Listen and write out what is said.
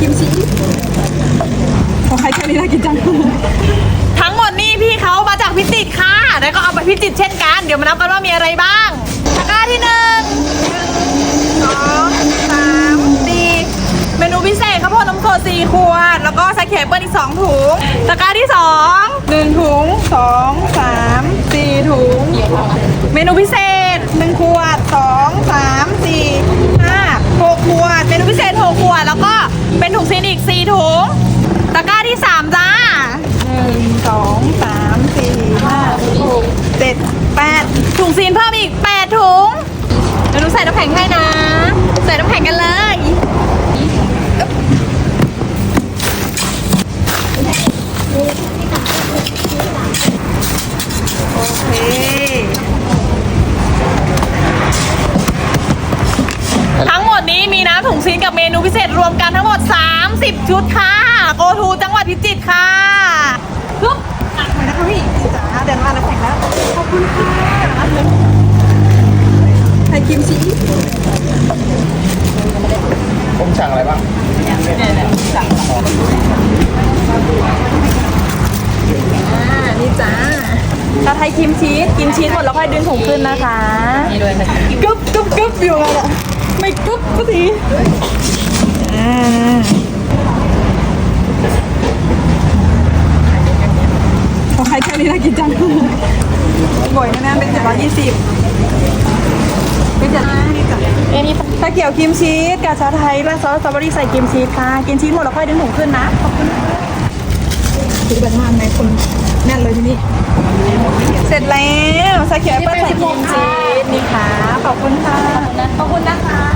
กิมชีขอใครแค่นี้น่ากินจัง ทั้งหมดนี่พี่เขามาจากพิจิตรค่ะ แล้วก็เอาไปพิจิตรเช่นกัน เดี๋ยวมานับกันว่ามีอะไรบ้างตะกร้าที่หนึ่งสองสามสี่เมนูพิเศษข้าวโพดน้ำโคสี่ขวด แล้วก็ใส่เขียเปิ้ลอีกสองถุงตะกร้าที่สองหนึ่งถุงสองสามสี่ถุง เมนูพิเศษ ถุง ตะกร้าที่สามจ้าหนึ่งสองสามสี่ห้าหกเจ็ดแปดถุงซีนเพิ่มอีก8ถุงเดี๋ยวหนูใส่น้ำแข็งให้นะ ใส่น้ำแข็งกันเลย นี้มีน้ำถุงซีนกับเมนูพิเศษรวมกันทั้งหมด 30 ชุดค่ะโกทูจังหวัดพิจิตรค่ะปึ๊บเหมือนนะคะพี่จ๋าเดินมาน้ำแข็งแล้ว ขอบคุณค่ะไข่กิมชีผมสั่งอะไรบ้างอ่านี่จ้าชาไทยครีมชีสกินชีสหมดแล้วค่อยดึงถุงขึ้นนะคะนี่ด้วยค่ะกึ๊บกึ๊บกึ๊บอยู่เลย อะไม่กึ๊บสักทีอ่าของใครแค่นี้น่ากินจังบ่อยนะแม่เป็นเจ็ดร้อยยี่สิบเป็นเจ็ดนี่จ้ะเอ็นี่ถ้าเกี่ยวครีมชีสกับชาไทยและซอสสตรอเบอรี่ใส่ครีมชีสค่ะกินชีสหมดแล้วค่อยดึงถุงขึ้นนะขอบคุณค่ะคือแบบมากในคนแน่นเลยทีนี้เสร็จแล้วใส่เขียวแอปเปิ้ลใส่ครีมชีสนี่ค่ะขอบคุณค่ะขอบคุณนะคะ